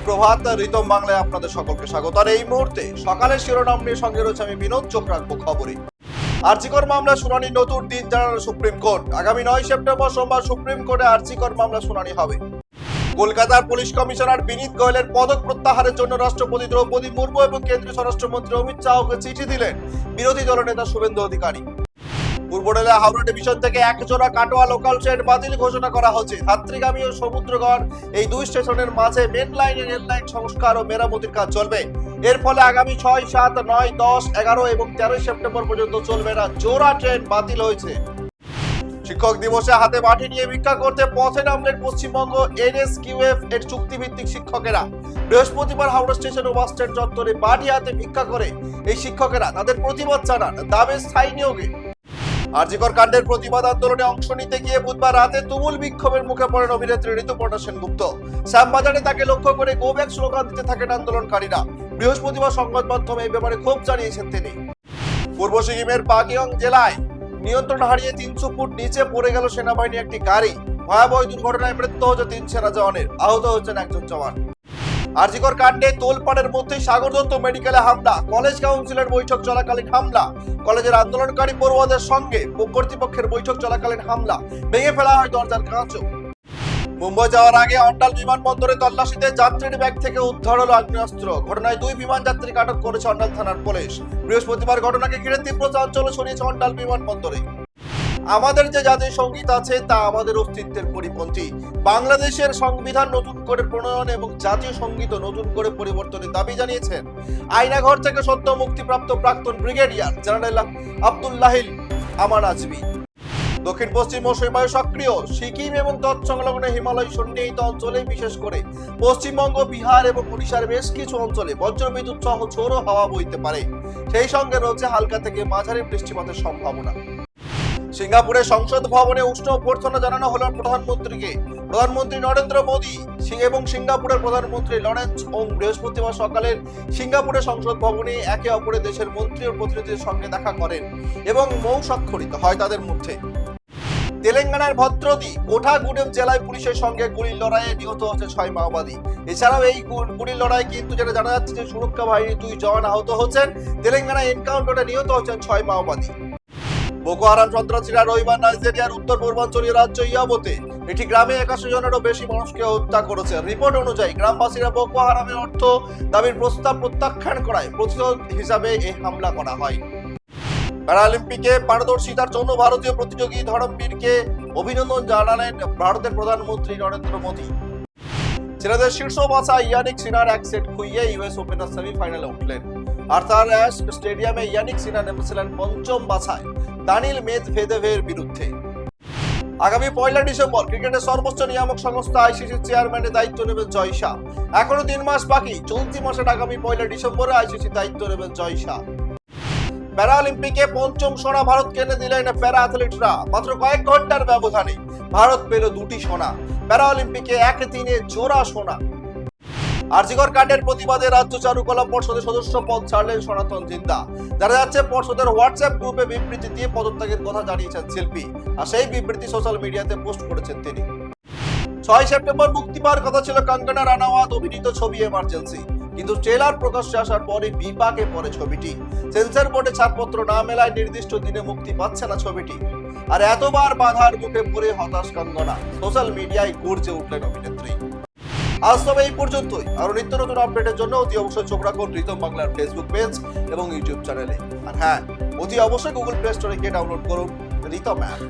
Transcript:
সুপ্রভাত রিতম বাংলায় আপনাদের সকলকে স্বাগত। আর এই মুহূর্তে সকালের শিরোনাম নিয়ে সঙ্গে রয়েছে আমি বিনোদ, চোখ রাখব খবরে। আর্জিকর মামলা শুনানি নতুন, দিন জানালো সুপ্রিম কোর্ট। আগামী নয় সেপ্টেম্বর সোমবার সুপ্রিম কোর্টে আর্জিকর মামলা শুনানি হবে। কলকাতার পুলিশ কমিশনার বিনীত গোয়েলের পদক প্রত্যাহারের জন্য রাষ্ট্রপতি দ্রৌপদী মুর্মু এবং কেন্দ্রীয় স্বরাষ্ট্রমন্ত্রী অমিত শাহকে চিঠি দিলেন বিরোধী দলনেতা শুভেন্দু অধিকারী। পূর্ব রেলে হাওড়া ডিভিশন থেকে এক জোড়া কাটোয়া লোকাল ট্রেন বাতিল ঘোষণা করা হচ্ছে। যাত্রীগামী ও সমুদ্রগড় এই দুই স্টেশনের মাঝে মেন লাইনে রেল লাইন সংস্কার ও মেরামতির কাজ চলবে। এর ফলে আগামী ছয়, সাত, নয়, দশ, এগারো এবং তেরোই সেপ্টেম্বর পর্যন্ত চলবে না, জোড়া ট্রেন বাতিল হয়েছে। শিক্ষক দিবসে হাতে মাটি নিয়ে ভিক্ষা করতে পথে নামলেন পশ্চিমবঙ্গ এনএসকিউএফ এর চুক্তিভিত্তিক শিক্ষকেরা। বৃহস্পতিবার হাওড়া স্টেশন ও বাস স্ট্যান্ড চত্বরে বাটি হাতে ভিক্ষা করে এই শিক্ষকেরা। তাদের প্রতিবাদ জানান দাবে স্থায়ী নিয়োগে। আরজিকর কাণ্ডের প্রতিবাদ আন্দোলনে অংশ নিতে গিয়ে বুধবার রাতে তুমুল বিক্ষোভের মুখে পড়েন অভিনেত্রী ঋতুপর্ণা সেনগুপ্ত। শ্যামবাজারে তাকে লক্ষ্য করে গো ব্যাক স্লোগান দিতে থাকেন আন্দোলনকারীরা। বৃহস্পতিবার সংবাদ মাধ্যমে এই ব্যাপারে ক্ষোভ জানিয়েছেন তিনি। পূর্ব সিকিমের পাকিয়ং জেলায় নিয়ন্ত্রণ হারিয়ে তিনশো ফুট নিচে পড়ে গেল সেনাবাহিনীর একটি গাড়ি। ভয়াবহ দুর্ঘটনায় মৃত্যু হয়েছে তিন সেনা জওয়ানের। আহত হচ্ছেন একজন জওয়ান। আরজিকর কাণ্ডে তোলপাড়ের মধ্যেই সাগর দত্ত মেডিকেলে হামলা। কলেজ কাউন্সিলের বৈঠক চলাকালীন হামলা। কলেজের আন্দোলনকারী পড়ুয়াদের সঙ্গে কর্তৃপক্ষের বৈঠক চলাকালীন হামলা। ভেঙে ফেলা হয় দরজার কাঁচও মুম্বাই যাওয়ার আগে অন্ডাল বিমানবন্দরে তল্লাশিতে যাত্রীর ব্যাগ থেকে উদ্ধার হলো আগ্নেয়াস্ত্র। ঘটনায় দুই বিমান যাত্রীকে আটক করেছে অন্ডাল থানার পুলিশ। বৃহস্পতিবার ঘটনাকে ঘিরে তীব্র চাঞ্চল্য ছড়িয়েছে অন্ডাল বিমানবন্দরে। আমাদের যে জাতীয় সংগীত আছে, তা আমাদের অস্তিত্বের পরিপন্থী। বাংলাদেশের সংবিধান নতুন করে প্রণয়ন এবং জাতীয় সংগীত নতুন করে পরিবর্তনের দাবি জানিয়েছেন। আয়নাঘর থেকে সদ্য মুক্তিপ্রাপ্ত প্রাক্তন ব্রিগেডিয়ার জেনারেল আব্দুল্লাহিল আমার আজমি। দক্ষিণ পশ্চিম মৌসুমী বায়ু সক্রিয় সিকিম এবং তৎসংলগ্ন হিমালয় সন্নিহিত অঞ্চলে, বিশেষ করে পশ্চিমবঙ্গ, বিহার এবং উড়িষ্যার বেশ কিছু অঞ্চলে বজ্রবিদ্যুৎ সহ ঝোড়ো হাওয়া বইতে পারে। সেই সঙ্গে রয়েছে হালকা থেকে মাঝারি বৃষ্টিপাতের সম্ভাবনা। সিঙ্গাপুরের সংসদ ভবনে উষ্ণ অভ্যর্থনা জানানো হলো প্রধানমন্ত্রীকে। প্রধানমন্ত্রী নরেন্দ্র মোদী, সিং- এবং সিঙ্গাপুরের প্রধানমন্ত্রী লরেন্স ওং বৃহস্পতিবার সকালের সিঙ্গাপুরের সংসদ ভবনে একে অপরের দেশের মন্ত্রী ও প্রতিনিধিদের সঙ্গে দেখা করেন এবং মৌ স্বাক্ষরিত হয় তাদের মধ্যে। তেলেঙ্গানার ভদ্রদি কোঠাগুড়েম জেলায় পুলিশের সঙ্গে গুলির লড়াইয়ে নিহত হচ্ছে ছয় মাওবাদী। এছাড়াও এই গুলির লড়াই কিন্তু যেটা জানা যাচ্ছে যে সুরক্ষা বাহিনীর দুই জওয়ান আহত হচ্ছেন। তেলেঙ্গানা এনকাউন্টারে নিহত হচ্ছেন ছয় মাওবাদী। বোকো হারাম সন্ত্রাসীরা রবিবার নাইজেরিয়ার উত্তর পূর্বাঞ্চলীয় রাজ্য ইয়াবতে একটি গ্রামে একাশি জনেরও বেশি মানুষকে হত্যা করেছে। রিপোর্ট অনুযায়ী গ্রামবাসীরা বোকো হারামের অর্থ দাবির প্রস্তাব প্রত্যাখ্যান করায় প্রতিরোধ হিসাবে এই হামলা করা হয়। প্যারালিম্পিকে পারদর্শিতার জন্য ভারতীয় প্রতিযোগী ধরমবীরকে অভিনন্দন জানালেন ভারতের প্রধানমন্ত্রী নরেন্দ্র মোদী। ছেলেদের শীর্ষ বাছা ইয়ানিক সিনার এক সেট খুইয়ে ইউএস ওপেনের সেমিফাইনালে উঠলেন। আর্থার স্টেডিয়ামে ইয়ানিক সিনা নেমেছিলেন পঞ্চম বাছায়। দানিল মেদ ভেদেভের বিরুদ্ধে। আগামী পয়লা ডিসেম্বর ক্রিকেটের সর্বোচ্চ নিয়ামক সংস্থা আইসিসির চেয়ারম্যানের দায়িত্ব নেবেন জয় শাহ। এখনও তিন মাস বাকি, চলতি মাসের আগামী পয়লা ডিসেম্বরে আইসিসির দায়িত্ব নেবেন জয় শাহ। প্যারালিম্পিকে পঞ্চম সোনা ভারতকে এনে দিলেন প্যারা অ্যাথলিটরা মাত্র কয়েক ঘণ্টার ব্যবধানে ভারত পেল দুটি সোনা। প্যারালিম্পিকে এক দিনে জোড়া সোনা। আরজিকর কাণ্ডের প্রতিবাদে রাজ্য চারুকলা পর্ষদের সদস্য পদ ছাড়লেন সনাতন জিন্দা। জানা যাচ্ছে পর্ষদের হোয়াটসঅ্যাপ গ্রুপে বিবৃতি দিয়ে পদত্যাগের কথা জানিয়েছেন শিল্পী। আর সেই বিবৃতি সোশ্যাল মিডিয়াতে পোস্ট করেছেন তিনি। ছয় সেপ্টেম্বর মুক্তি পাওয়ার কথা ছিল কঙ্গনা রানাওয়াত অভিনীত ছবি এমার্জেন্সি কিন্তু ট্রেলার প্রকাশ্যে আসার পরে বিপাকে পড়ে ছবিটি। সেন্সর বোর্ডে ছাড়পত্র না মেলায় নির্দিষ্ট দিনে মুক্তি পাচ্ছে না ছবিটি। আর এতবার বাধার মুখে পড়ে হতাশ কঙ্গনা। সোশ্যাল মিডিয়ায় গর্জে উঠলেন অভিনেত্রী। আজ তবে এই পর্যন্তই। আরও নিত্য নতুন আপডেটের জন্য অতি অবশ্যই চোখ রাখুন রিতম বাংলার ফেসবুক পেজ এবং ইউটিউব চ্যানেলে আর হ্যাঁ অতি অবশ্যই গুগল প্লে স্টোরে গিয়ে ডাউনলোড করুন রিতম অ্যাপ